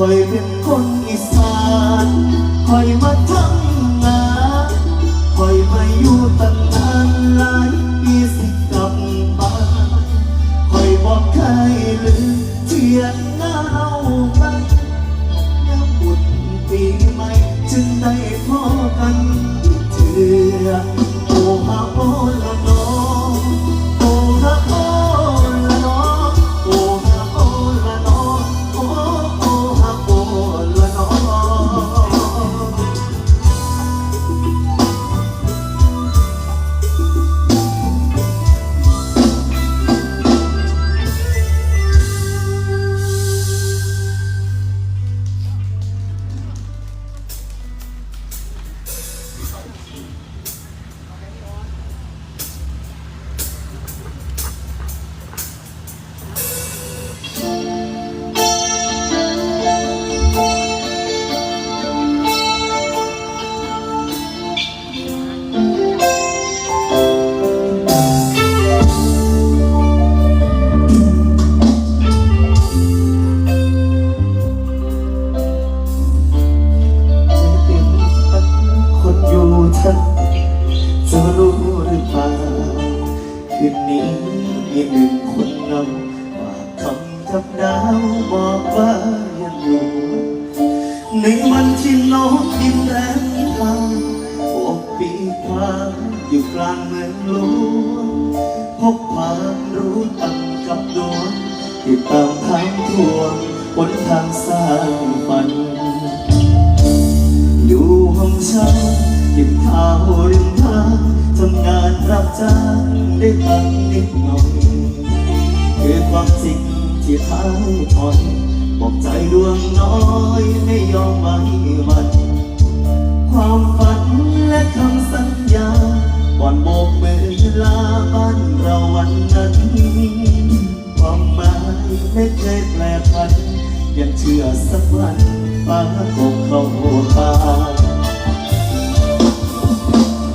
คอยเป็นคนอีสานคอยมาทำงานคอยมาอยู่ตั้งนานหลายปีสิกลับบ้านคอยบอกใครลืมเทียนหนาว ดาวบอกว่าอยังอยู่ ในวันที่น้องยิ้มแย้มทำหกปีกว่าอยู่กลางเมืองหลวงพบความรู้ตั้งกับดวงที่ตามทางทวงบนทางสาง ที่พักผ่อนบอกใจดวงน้อยไม่ยอมไม่มันความฝันและคำสัญญาก่อนโบกมือลาบ้านเราวันนั้น ความหมายไม่เคยแปลผันยังเชื่อสักวันฟ้าคงเข้าหัวใา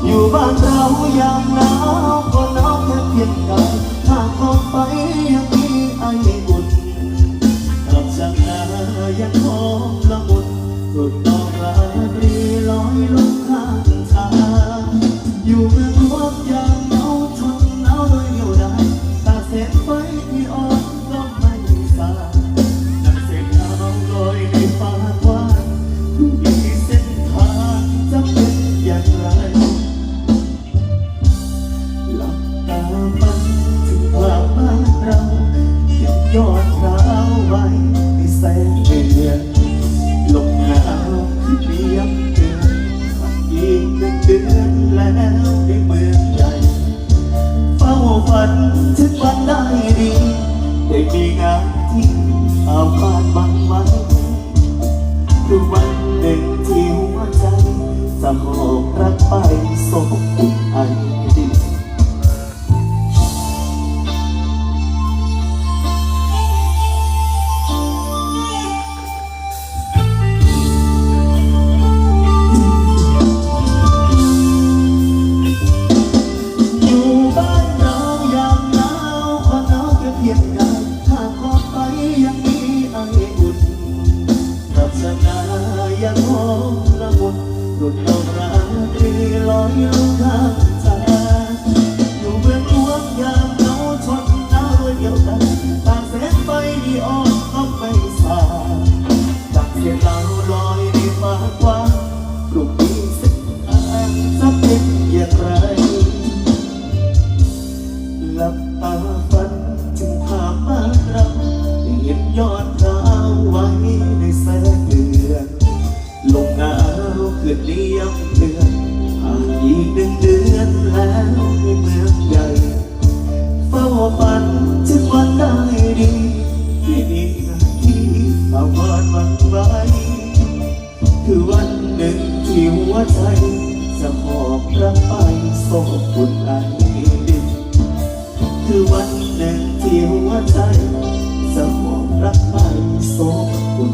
อยู่บ้านเราอย่างนั้น olha ยังหอมระบนหลุดเอาราตรีลอยลงทาง คือวันหนึ่งที่หัวใจ จะหอบรักไปส่งบุญอัดินคือวันหนึ่งที่หัวใจ จะหอบรักไปส่งบุญ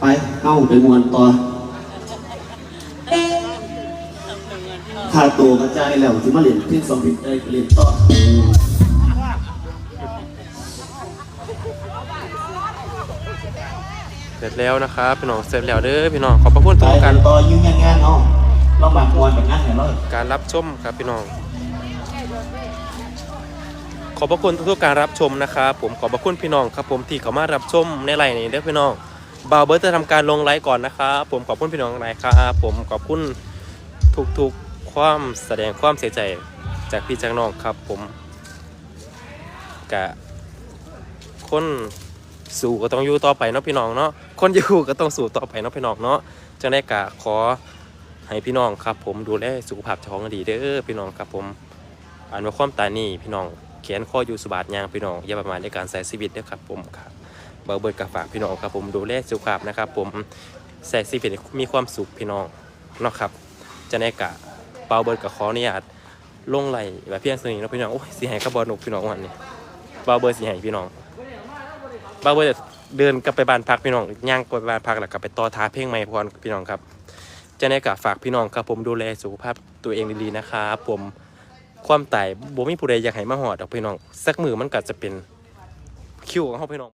ไปมวนต่อค่าตัวกระจายแล้วที่มาเรียนเพียงสองปีได้ไปเรียนต่อเสร็จแล้วนะครับพี่น้องเสร็จแล้วเด้อพี่น้องขอบพระคุณไปทุกกักานรต่อยุ่งงานๆเนาะเราบางมวนแบบงานเห็นเราการรับชมครับพี่น้องขอบพระคุณทุกๆการรับชมนะครับผมขอบพระคุณพี่น้องครับผมที่เข้ามารับชมในไลน์นี้เด้อพี่น้อง บ่าวเบิร์ตจะทำการลงไลฟ์ก่อนนะครับผมขอบคุณพี่น้องหลายครับผมขอบคุณทุกๆความแสดงความเสียใจจากพี่จากน้องครับ ผมกะคนสู่ก็ต้องอยู่ต่อไปเนาะพี่น้องเนาะคนอยู่ก็ต้องสู่ต่อไปเนาะพี่น้องเนาะจังได้กะขอให้พี่น้องครับ ผมดูแลสุขภาพเจ้าของดีเด้อพี่น้องครับผมอ่านว่าความตานี่พี่น้องเขียนข้ออยู่สบาทยางพี่น้องอย่าประมาทในการใช้ชีวิตเด้อครับผมครับ บอร์เบิร์ดกับฝากพี่น้องครับผมดูแลสุขภาพนะครับ ผมใช้ชีวิตให้มีความสุขพี่น้องเนาะครับจะในกะเบาเบิร์ดกับขออนุญาตลงไหลแบบเพียงสนิทนะพี่น้องโอ้ยสีหายกระบอกหนุกพี่น้องวันนี้เบาเบิร์ดสีหายพี่น้องเบาเบิร์ดเดินกลับไปบ้านพักพี่น้องย่างกลับไปบ้านพักแล้วกลับไปต่อท้าเพลงใหม่พรพี่น้องครับจะในกะฝากพี่น้องครับผมดูแลสุขภาพตัวเองดีๆนะครับผมความตายบ่มีผู้ใดอยากให้มาหอดดอกพี่น้องสักมือมันก็จะเป็นคิวของเฮาพี่น้อง